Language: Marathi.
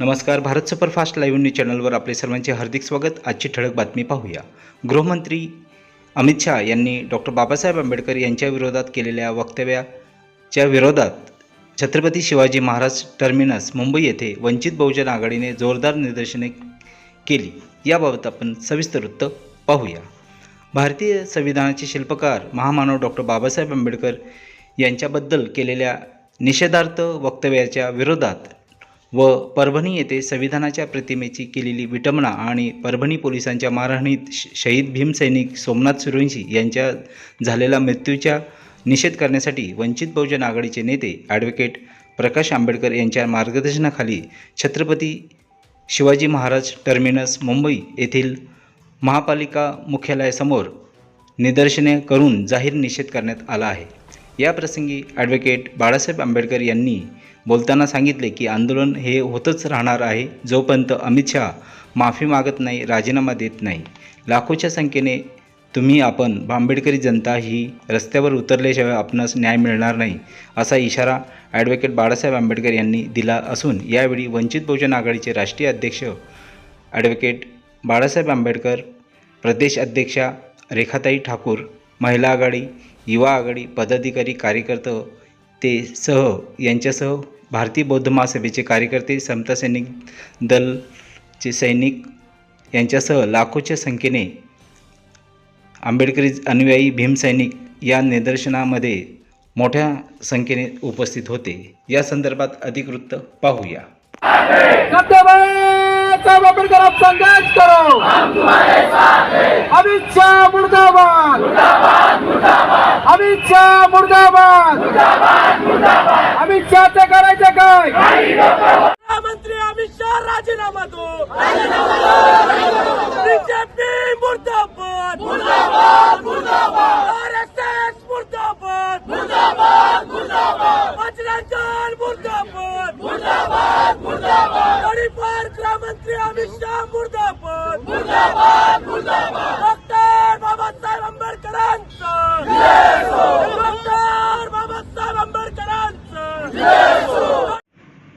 नमस्कार भारत सुपरफास्ट लाईव्ह न्यूज चॅनलवर आपले सर्वांचे हार्दिक स्वागत. आजची ठळक बातमी पाहूया. गृहमंत्री अमित शहा यांनी डॉक्टर बाबासाहेब आंबेडकर यांच्या विरोधात केलेल्या वक्तव्याच्या विरोधात छत्रपती शिवाजी महाराज टर्मिनस मुंबई येथे वंचित बहुजन आघाडीने जोरदार निदर्शने केली. याबाबत आपण सविस्तर वृत्त पाहूया. भारतीय संविधानाचे शिल्पकार महामानव डॉक्टर बाबासाहेब आंबेडकर यांच्याबद्दल केलेल्या निषेधार्थ वक्तव्याच्या विरोधात व परभणी येथे संविधानाच्या प्रतिमेची केलेली विटंबना आणि परभणी पोलिसांच्या मारहाणीत श- शहीद भीमसैनिक सोमनाथ सुरवंशी यांच्या झालेल्या मृत्यूच्या निषेध करण्यासाठी वंचित बहुजन आघाडीचे नेते ॲडव्होकेट प्रकाश आंबेडकर यांच्या मार्गदर्शनाखाली छत्रपती शिवाजी महाराज टर्मिनस मुंबई येथील महापालिका मुख्यालयासमोर निदर्शने करून जाहीर निषेध करण्यात आला आहे. या प्रसंगी ॲडव्होकेट बाळासाहेब आंबेडकर यांनी बोलताना सांगितले की आंदोलन हे होतच राहणार आहे जोपर्यंत अमित शहा माफी मागत नाही राजीनामा देत नाही. लाखोच्या संख्येने तुम्ही आपण आंबेडकरी जनता ही रस्त्यावर उतरल्याशिवाय आपणास न्याय मिळणार नाही असा इशारा ॲडव्होकेट बाळासाहेब आंबेडकर यांनी दिला असून यावेळी वंचित बहुजन आघाडीचे राष्ट्रीय अध्यक्ष ॲडव्होकेट बाळासाहेब आंबेडकर प्रदेश अध्यक्षा रेखाताई ठाकूर महिला आघाडी युवा आघाडी पदाधिकारी कार्यकर्ते ते सह यांच्यासह भारतीय बौद्ध महासभेचे कार्यकर्ते समता सैनिक दलचे सैनिक यांच्यासह लाखोच्या संख्येने आंबेडकरी अनुयायी भीमसैनिक या निदर्शनामध्ये मोठ्या संख्येने उपस्थित होते. या संदर्भात अधिक वृत्त पाहूया कर्तव्य का वापर कर आप संघर्ष करो अमित शाह मुर्दाबाद अमित शाह मुर्दाबाद अमित शहाचं करायचं काय? मंत्री अमित शहा राजीनामा दो बीजेपी मुर्दाबाद. मुर्दाबाद मुर्दाबाद. आरएसएस मुर्दाबाद. मुर्दाबाद मुर्दाबाद. बजरंग मुर्दाबाद. मुर्दाबाद मुर्दाबाद. गडीपार गृहमंत्री अमित शहा मुर्दाबाद. मुर्दाबाद मुर्दाबाद डॉक्टर बाबासाहेब आंबेडकरांचं डॉक्टर बाबासाहेब आंबेडकरांचं